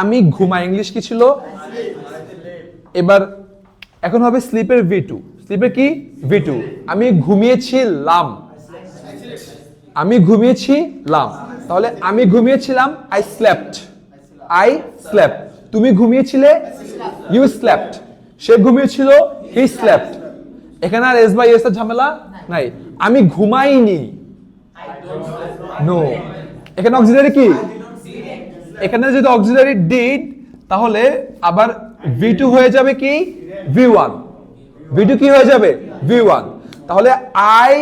আমি ঘুমাই ইংলিশ কি ছিল? এবার, এখন হবে স্লিপের ভি টু স্লিপের কি? ভি টু আমি ঘুমিয়েছিলাম আমি ঘুমিয়েছিলাম তাহলে আমি ঘুমিয়েছিলাম আই স্লেপ্ট আই স্লেপ্ট তুমি ঘুমিয়েছিলে ইউ স্লেপ্ট সে ঘুমিয়েছিল হি স্লেপ্ট এখানে আর এস বাই এস এর ঝামেলা নাই। আমি ঘুমাইনি। নো এখানে অক্সিলারি কি? এখানে যদি অক্সিলারি ডিড তাহলে আবার ভি টু হয়ে যাবে কি? ভি ওয়ান ভি টু কি হয়ে যাবে? ভি ওয়ান তাহলে I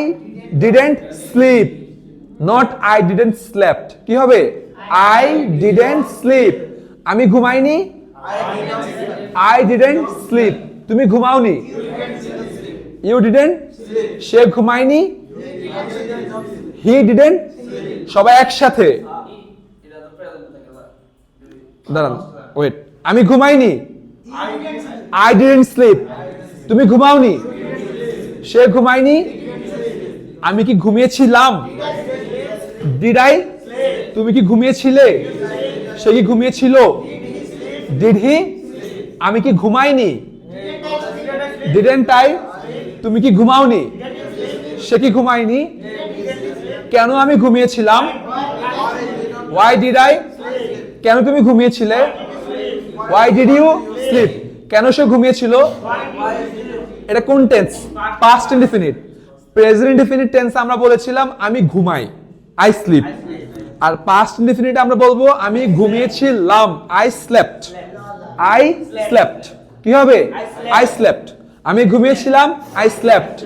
didn't sleep not I didn't slept কি হবে? আই ডিডেন্ট স্লিপ আমি ঘুমাইনি? আই ডিডেন্ট স্লিপ তুমি ঘুমাওনি? ইউ ডিডেন্ট সে ঘুমায়নি? হি ডিডেন্ট সবাই একসাথে? দাঁড়ান ওয়েট আমি ঘুমাইনি। আই ডিডেন্ট স্লিপ তুমি ঘুমাওনি? সে ঘুমায়নি? আমি কি ঘুমিয়েছিলাম? ডিড তুমি কি ঘুমিয়েছিলে? সে কি ঘুমিয়েছিল? ডিড হি আমি কি ঘুমাইনি? ডিডেন্ট আই তুমি কি ঘুমাওনি? সে কি ঘুমায়নি? কেন আমি ঘুমিয়েছিলাম? ওয়াই ডিড আই কেন তুমি ঘুমিয়েছিলে? ওয়াই ডিড ইউ স্লিপ কেন সে ঘুমিয়েছিল? এটা কোন tense past indefinite present indefinite tense আমরা বলেছিলাম, আমি ঘুমাই আই স্লিপ আর পাস্ট ইনডিফিনিট আমরা বলব, আমি ঘুমিয়েছিলাম আই স্লেপ্ট আই স্লেপ্ট কি হবে? আই স্লেপ্ট আমি ঘুমিয়েছিলাম আই স্লেপ্ট